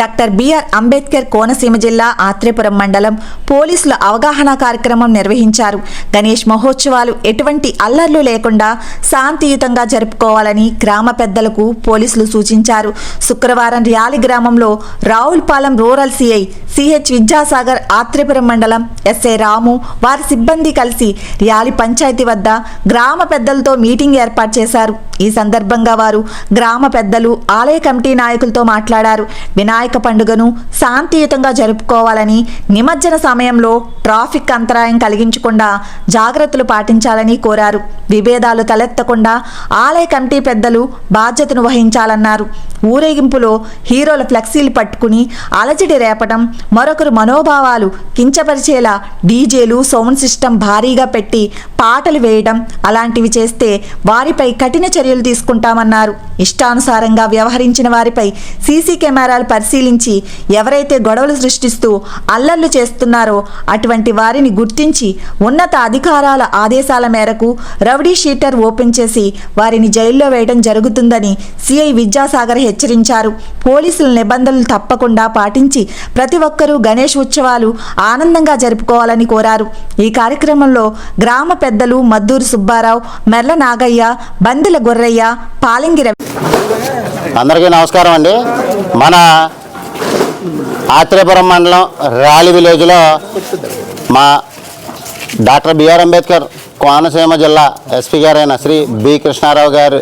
Doctor BR Ambedkar Konaseema జిల్లా ఆత్రేపురం మండలం పోలీసుల అవగాహన కార్యక్రమం నిర్వహించారు. గణేష్ మహోత్సవాలు ఎటువంటి అల్లర్లు లేకుండా శాంతియుతంగా జరుపుకోవాలని గ్రామ పెద్దలకు పోలీసులు సూచించారు. శుక్రవారం ర్యాలి గ్రామంలో Ravulapalem rural CI CH Vidyasagar Atreyapuram మండలం ఎస్ఐ రాము వారి సిబ్బంది కలిసి ర్యాలి పంచాయతీ వద్ద గ్రామ పెద్దలతో మీటింగ్ ఏర్పాటు చేశారు. ఈ సందర్భంగా వారు గ్రామ పెద్దలు ఆలయ కమిటీ నాయకులతో మాట్లాడారు. వినాయక పండుగను శాంతియుతంగా జరుపుకోవాలని నిమజ్జన సమయంలో ట్రాఫిక్ అంతరాయం కలిగించకుండా జాగ్రత్తలు పాటించాలని కోరారు. విభేదాలు తలెత్తకుండా ఆలయ కమిటీ పెద్దలు బాధ్యతను వహించాలన్నారు. ఊరేగింపులో హీరోల ఫ్లెక్సీలు పట్టుకుని అలజడి రేపడం మరొకరు మనోభావాలు కించపరిచేలా డీజేలు సౌండ్ సిస్టమ్ భారీగా పెట్టి పాటలు వేయడం అలాంటివి చేస్తే వారిపై కఠిన చర్యలు తీసుకుంటామన్నారు. ఇష్టానుసారంగా వ్యవహరించిన వారిపై సీసీ కెమెరాలు పరిశీలించి ఎవరైతే గొడవలు సృష్టిస్తూ అల్లర్లు చేస్తున్నారో అటువంటి వారిని గుర్తించి ఉన్నత అధికారాల ఆదేశాల మేరకు రౌడీ షీటర్ ఓపెన్ చేసి వారిని జైల్లో వేయడం జరుగుతుందని సిఐ విద్యాసాగర్ హెచ్చరించారు. పోలీసుల నిబంధనలు తప్పకుండా పాటించి ప్రతి ఒక్కరూ గణేష్ ఉత్సవాలు ఆనందంగా జరుపుకోవాలని కోరారు. ఈ కార్యక్రమంలో గ్రామ పెద్దలు మద్దూరు సుబ్బారావు మెర్ల నాగయ్య బందెల గొర్రయ్య పాలింగి అందరికీ నమస్కారం అండి. మన ఆత్రేయపురం మండలం ర్యాలీ విలేజ్లో మా డాక్టర్ బిఆర్ అంబేద్కర్ కోనసీమ జిల్లా ఎస్పీ గారైన శ్రీ బి కృష్ణారావు గారు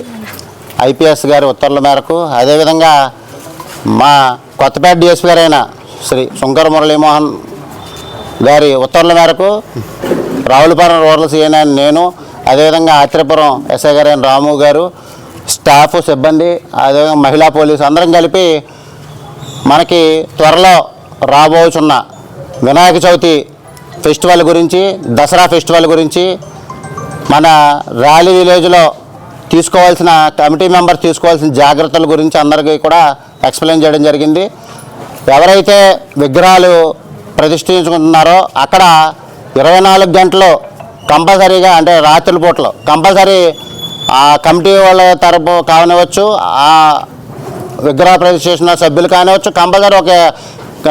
ఐపీఎస్ గారి ఉత్తర్వుల మేరకు అదేవిధంగా మా కొత్తపేట డిఎస్పీ గారైన శ్రీ శంకర్ మురళీమోహన్ గారి ఉత్తర్వుల మేరకు రావులపాలెం రూరల్ సీఎన్ నేను అదేవిధంగా ఆత్రేపురం ఎస్ఐ గారైన రాము గారు స్టాఫ్ సిబ్బంది అదేవిధంగా మహిళా పోలీసు అందరం కలిపి మనకి త్వరలో రాబోచున్న వినాయక చవితి ఫెస్టివల్ గురించి దసరా ఫెస్టివల్ గురించి మన ర్యాలీ విలేజ్లో తీసుకోవాల్సిన కమిటీ మెంబర్స్ తీసుకోవాల్సిన జాగ్రత్తల గురించి అందరికీ కూడా ఎక్స్ప్లెయిన్ చేయడం జరిగింది. ఎవరైతే విగ్రహాలు ప్రతిష్ఠించుకుంటున్నారో అక్కడ ఇరవై నాలుగు గంటలు కంపల్సరీగా అంటే రాత్రి పూటలో కంపల్సరీ ఆ కమిటీ వాళ్ళ తరపు కావనివచ్చు ఆ విగ్రహ ప్రతిష్ఠించిన సభ్యులు కానివచ్చు కంపల్సరీ ఒక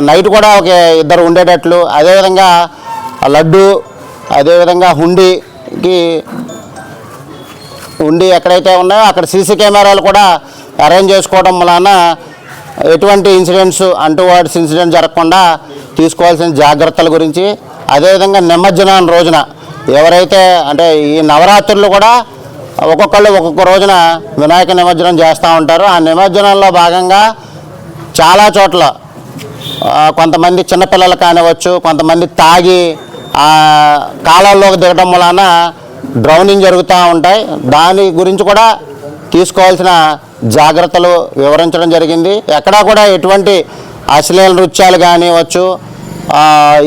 నైట్ కూడా ఒక ఇద్దరు ఉండేటట్లు. అదేవిధంగా ఆ లడ్డు అదేవిధంగా హుండీకి ఉండి ఎక్కడైతే ఉన్నాయో అక్కడ సీసీ కెమెరాలు కూడా అరేంజ్ చేసుకోవడం వలన ఎటువంటి ఇన్సిడెంట్స్ అంటువర్డ్స్ ఇన్సిడెంట్ జరగకుండా తీసుకోవాల్సిన జాగ్రత్తల గురించి. అదేవిధంగా నిమజ్జనం రోజున ఎవరైతే అంటే ఈ నవరాత్రులు కూడా ఒక్కొక్కళ్ళు ఒక్కొక్క రోజున వినాయక నిమజ్జనం చేస్తూ ఉంటారు. ఆ నిమజ్జనంలో భాగంగా చాలా చోట్ల కొంతమంది చిన్నపిల్లలు కానివ్వచ్చు కొంతమంది తాగి కాలంలోకి కాలాల్లోకి దిగడం వలన డ్రౌనింగ్ జరుగుతూ ఉంటాయి. దాని గురించి కూడా తీసుకోవాల్సిన జాగ్రత్తలు వివరించడం జరిగింది. ఎక్కడా కూడా ఎటువంటి అశ్లీల నృత్యాలు కానివ్వచ్చు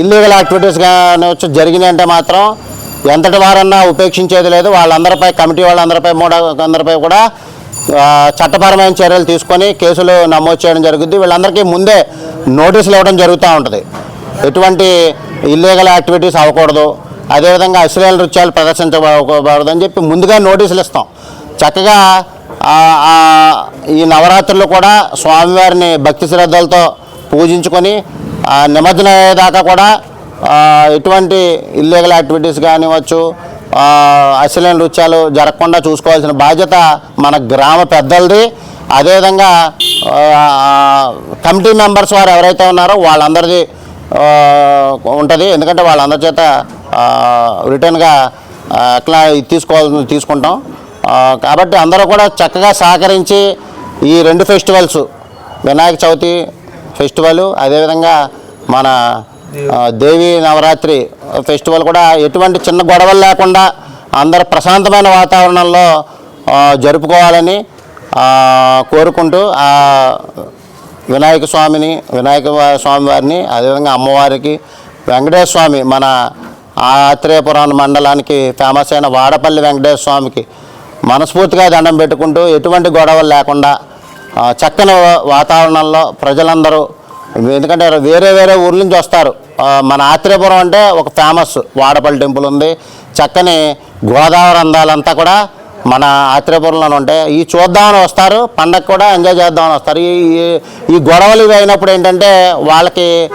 ఇల్లీగల్ యాక్టివిటీస్ కానివచ్చు జరిగినాయి అంటే మాత్రం ఎంతటి వారన్నా ఉపేక్షించేది లేదు. వాళ్ళందరిపై కమిటీ వాళ్ళందరిపై మూడు అందరిపై కూడా చట్టపరమైన చర్యలు తీసుకొని కేసులు నమోదు చేయడం జరుగుద్ది. వీళ్ళందరికీ ముందే నోటీసులు ఇవ్వడం జరుగుతూ ఉంటుంది. ఎటువంటి ఇల్లీగల్ యాక్టివిటీస్ అవ్వకూడదు. అదేవిధంగా అశ్లీల నృత్యాలు ప్రదర్శించకూడదు అని చెప్పి ముందుగా నోటీసులు ఇస్తాం. చక్కగా ఈ నవరాత్రులు కూడా స్వామివారిని భక్తి శ్రద్ధలతో పూజించుకొని నిమజ్జనం అయ్యేదాకా కూడా ఎటువంటి ఇల్లీగల్ యాక్టివిటీస్ కానివ్వచ్చు ఆ, అశ్లీల నృత్యాలు జరగకుండా చూసుకోవాల్సిన బాధ్యత మన గ్రామ పెద్దలది. అదేవిధంగా కమిటీ మెంబర్స్ వారు ఎవరైతే ఉన్నారో వాళ్ళందరిది ఉంటుంది. ఎందుకంటే వాళ్ళందరి చేత రిటర్న్గా అట్లా తీసుకోవాల్సి తీసుకుంటాం. కాబట్టి అందరూ కూడా చక్కగా సహకరించి ఈ రెండు ఫెస్టివల్స్ వినాయక చవితి ఫెస్టివల్ అదేవిధంగా మన దేవి నవరాత్రి ఫెస్టివల్ కూడా ఎటువంటి చిన్న గొడవలు లేకుండా అందరు ప్రశాంతమైన వాతావరణంలో జరుపుకోవాలని కోరుకుంటూ ఆ వినాయక స్వామిని వినాయక స్వామి వారిని అదేవిధంగా అమ్మవారికి వెంకటేశ్వర స్వామి మన ఆత్రేయపురం మండలానికి ఫేమస్ అయిన వాడపల్లి వెంకటేశ్వర స్వామికి మనస్ఫూర్తిగా దండం పెట్టుకుంటూ ఎటువంటి గొడవలు లేకుండా చక్కని వాతావరణంలో ప్రజలందరూ ఎందుకంటే వేరే వేరే ఊర్ల నుంచి వస్తారు. మన ఆత్రేయపురం అంటే ఒక ఫేమస్ వాడపల్లి టెంపుల్ ఉంది. చక్కని గోదావరి అందాలంతా కూడా మన ఆత్రేయపురంలో ఉంటాయి. ఈ చూద్దామని వస్తారు. పండగ కూడా ఎంజాయ్ చేద్దామని వస్తారు. ఈ ఈ- గొడవలు ఇవి అయినప్పుడు ఏంటంటే వాళ్ళకి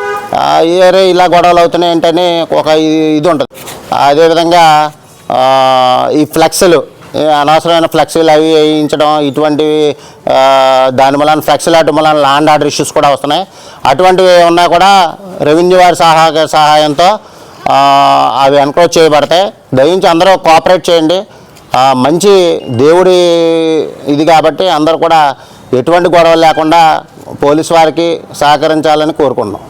ఏరే ఇలా గొడవలు అవుతున్నాయి ఏంటని ఒక ఇది- ఉంటుంది. అదేవిధంగా ఈ ఫ్లెక్స్లు అనవసరమైన ఫ్లెక్సీలు అవి వేయించడం ఇటువంటివి దాని వలన ఫ్లెక్సీలు అటు వలన ల్యాండ్ ఆర్డర్ ఇష్యూస్ కూడా వస్తున్నాయి. అటువంటివి ఏమన్నా కూడా రెవెన్యూ వారి సహాయ సహాయంతో అవి ఎన్క్రోచ్ చేయబడతాయి. దయించి అందరూ కోఆపరేట్ చేయండి. మంచి దేవుడి ఇది కాబట్టి అందరూ కూడా ఎటువంటి గొడవలు లేకుండా పోలీసు వారికి సహకరించాలని కోరుకుంటున్నాం.